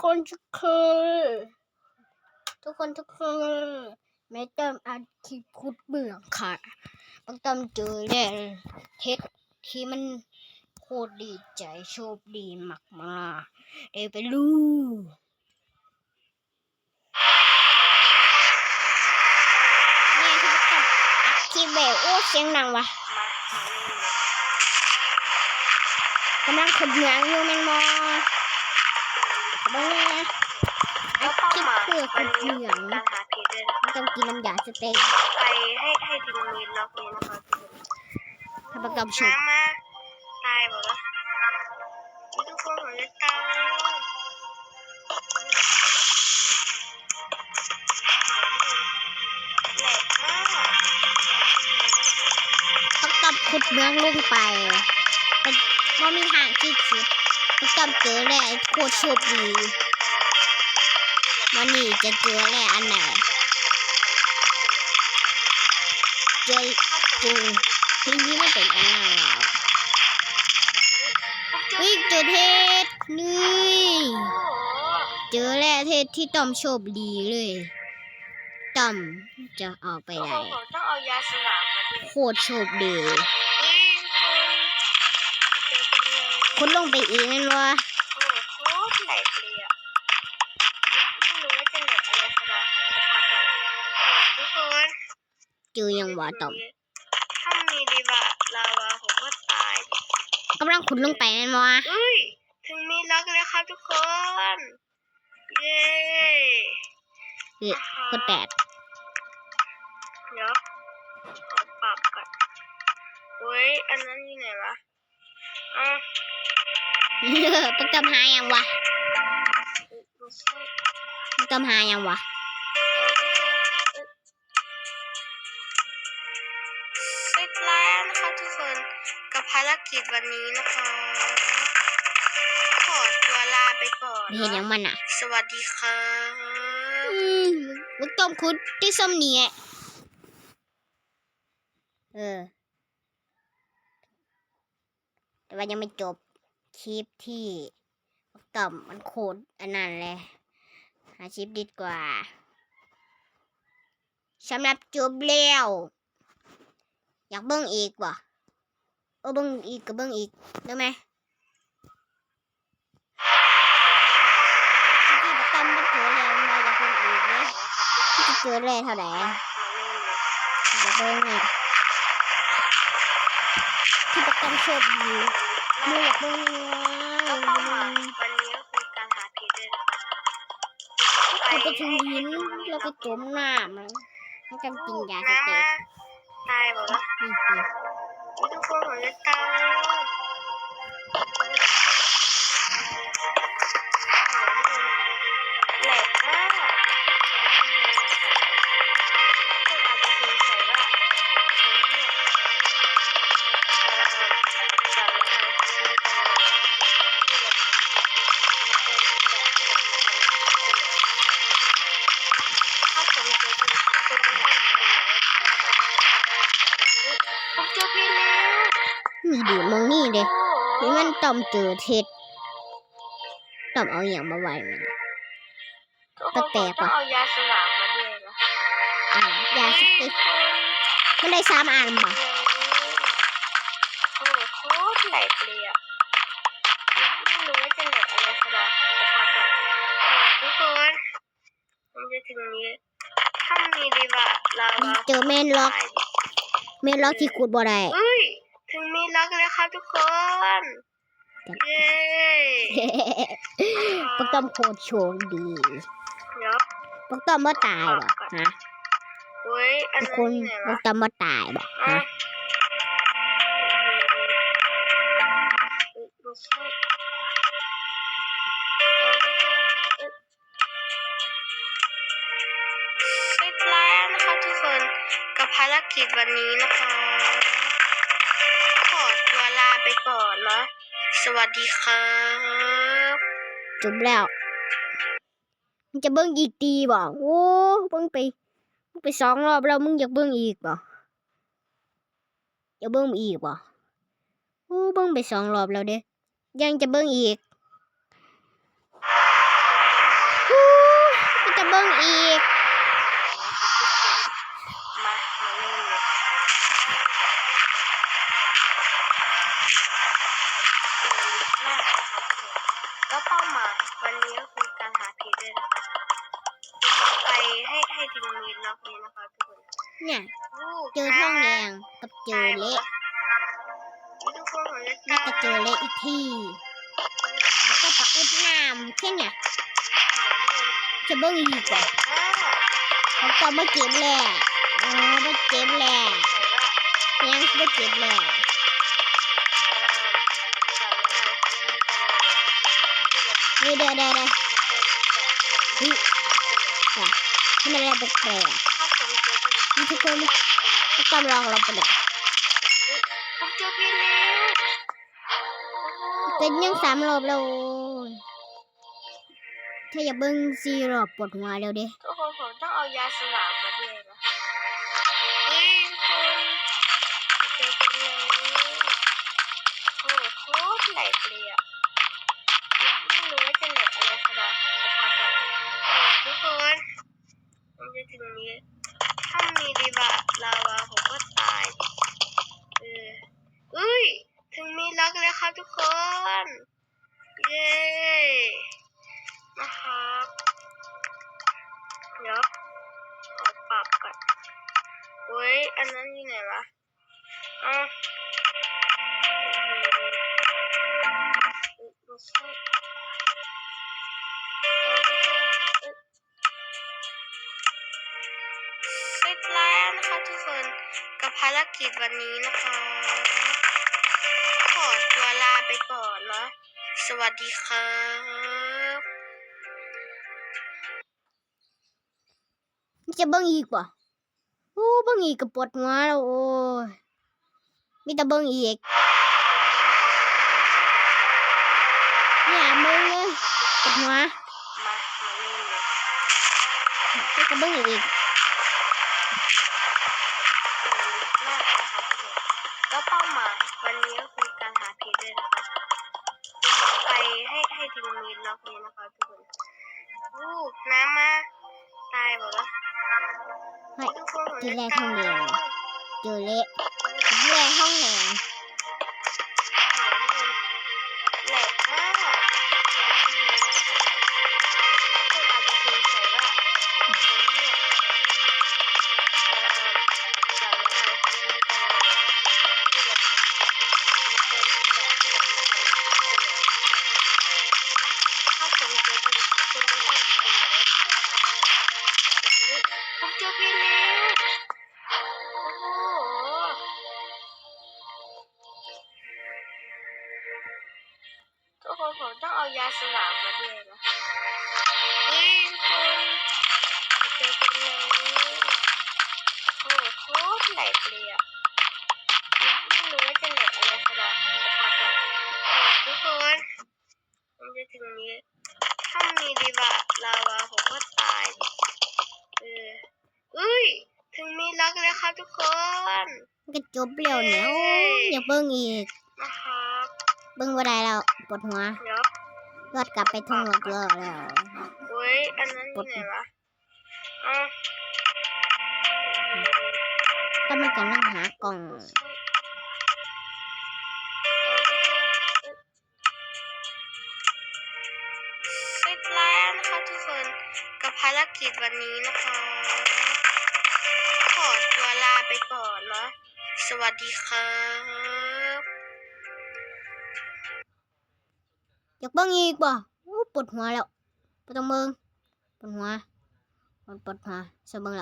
คนทุกคนทุกคนทุกคนแม่เติมอัดคลิปคุดเบื่อค่ะบางตำเจอแล้เท็ดที่มันโคตรดีใจโชคดีมากมาเดี๋ยวไปดูแม่ที่บางตำอัดคลิปแบบโอ้เสียงดังวะกำลังขุดเหมืองอยู่แมงมอ บ้างไงนะอัแล้ดวเป้าคลิปหมาเพื่อนเหมืคืองการหาเพจด้วยนะคะไม่ต้องกินน้ำยาสเต็กไปให้ให้ถึงมีล็อกนี้นะคะถ้าประกอบชมน้ำมาตายบอกว่าทุกคนผมจะตายแหลกมากต้องตอบขุดเมืองลงไป เป็นว่ามีทางที่สุด ต้องตอบเจอแร่โคตรโชคดีวันนี้จะเจอแร่อันไหนเจอจริงทีนี้ไม่เป็นอันนั้นแล้ววิ่งเจอเทศนี่เจอแร่เทศที่ต้อมโชคดีเลยต้อมจะเอาไปไหนต้องเอายาสลามมาด้วยโคตรโชคดี คนเจอกันเลยคุณลงไปอีกนั่นวะโอ้โหโคตรไหลเลยอะไม่รู้ว่าจะไหลอะไรขนาดจะพักอะโอ้ทุกคนเจอยังวะต้อมถ้ามีดีบะลาวาผมก็ตายดิกำลังขุดลงไปนั่นวะเอ้ยถึงมีล็อกแล้วครับทุกคน เย้เฮ้ยก็แตกเดี๋ยวขอปรับก่อนเว้ย อันนั้นอยู่ไหนวะอะ ต้องจำหายังวะดูสิต้องจำหายังวะเสร็จแล้วนะคะทุกคนกับภารกิจวันนี้นะคะขอตัวลาไปก่อนเห็นยังมันอะ สวัสดีค่ะอืมมันต้มคุดที่ส้มเนี่ยเออ แต่ว่ายังไม่จบ คลิปที่ต่อมมันโคตรอันนั้นเลยหาคลิปดีกว่าสำหรับจบแล้วอยากเบิ้งอีกว่เออเบิ้งอีกก็เบิ้งอีกได้ไหมที่ประกันมันเจอแล้วมาอยากเบิ้งอีกเลยเจอแล้วเท่าไหร่มาเล่นเลยอยากเบิ้งอะที่ประกันโชคดี มืออยากได้แล้วเข้ามาวันนี้ก็คือการหาผีด้วยนะคะเขาไปถึงหินแล้วก็จมน้ำมันให้กันกินยาสน้ำเต็มากตายบอกว่านี่คือทุกคนผมจะตาย นี่ดิมองนี่เด้โอ้นี่มันต่อมเจอเท็ดต่อมเอาอย่างมาไว้มันก็แปลกต้องเอายาสลามมาด้วยเหรออ่ายาสเต็กมันได้สามอันบ่โอ้โหโคตรไหลเปลี่ยไม่รู้ว่าจะไหลอะไรขนาดจะพักอะทุกคนมันจะถึงนี้ถ้ามีดีบะลาวาเจอแมนล็อกตายดิแมนล็อกที่ขุดบ่ได้ เอ้ยถึงมีล็อกแล้วครับทุกคนเย้ปักต้อมโคตรโชคดีเดี๋ยวปักต้อมบ่ตายบ่ฮะเว้ยอันทุกนั้คนนที่ไหนปัวะกต้อมบ่ตายบ่อะฮะดูสิเสร็จแล้วนะคะทุกคนกับภารกิจวันนี้นะคะขอตัวลาไป ก่อนนะ สวัสดีครับจบแล้ว มึงจะเบิ่งอีกตีบ่โอ้เบิ่งไปมึงไปสองรอบแล้วมึงอยากเบิ่งอีกบ่อยากเบิ่งอีกบ่โอ้เบิ่งไปสองรอบแล้วเด้ยังจะเบิ่งอีกจะเบิ่งอีก วันนี้ก็คือการหาเพชรด้วยนะครับคุณไปให้ให้ถึงมีล็อกนี้นะคะทุกคนเนี่ยเจอท่องแดงกับเจอเละแล้วก็เจอเละอีกทีแล้วก็ปะอุดน้ำแค่เนี่ยจะเบิ่งอีกอะเขาก็มาเก็บแหละอ๋อมาเก็บแหละยังไม่เก็บแหละ นี่เดี๋ยวเดี๋ยวเดี๋ยวนี่ทำไมอะไรแปลกๆนี่ทุกคนต้องลองเราไปเลยผมเจอพี่แล้วเป็นยังสามรอบแล้วถ้าอย่าเบิ่งสี่รอบปวดหัวแล้วเด้ทุกคนผมต้องเอายาสลามมาด้วย ถึงนี้ ถ้ามีดีบะลาวาผมก็ตายเออเอ้ย ถึงมีล็อกแล้วครับทุกคน เย้นะครับเดี๋ยวขอปรับก่อนเว้ย อันนั้นอยู่ไหนวะอะอืมไม่ใช่เส ภารกิจวันนี้นะคะ ขอตัวลาไปก่อนนะสวัสดีครับจะเบิ่งอีกป่ะโอ้เบิ่งอีกก็ปวดหัวแล้วโอ้ยมีแต่เบิ่งอีกเนี่ยเบิ่งเลยปวดหัวมามาเล่นเลยมีแต่เบิ่งอีก เหนื่อยมากนะครับทุกคนแล้วเป้า หมายวันนี้ก็คือการหาเพชรด้วยนะคะคุณลองไปให้ให้ถึงมีล็อกนี้นะคะทุกคนอู้น้ำมาตายหมดแล้วเฮ้ยทุกคนผมเจอจะแร่ทตาองยแดงเจอเละแร่ห้องแดง คนผมต้องเอายาสลามมาด้วยนะเฮ้ยทุกคนเจอกันแล้วโอ้โหโคตรแหลกเลยอะไม่รู้ว่าจะแหลกอะไรขนาดสักพักอะโอ้ทุกคนมันจะถึงนี้ ถ้ามีดีบะลาวาผมก็ตายเออเอ้ย ถึงมีล็อกแล้วครับทุกคนมันก็จบแล้วเนี่ยอ้ยอยาเบิ่งอีกนะครับเบิ่งบ่ได้แล้ว ปวดหัวเดี๋ยวยอดกลับไปท่องรอบแล้วเว้ยอันนั้นอยู่ไหนวะอะก็มันกำลังหากล่องเสร็จแล้วนะคะทุกคนกับภารกิจวันนี้นะคะ ขอตัวลาไปก่อนนะสวัสดีครั อยากเบิ่งอีกบ่ปวดหัวแล้วบ่ต้องเบิ่งปวดหัวปวดปวดหัวสบิ่งละ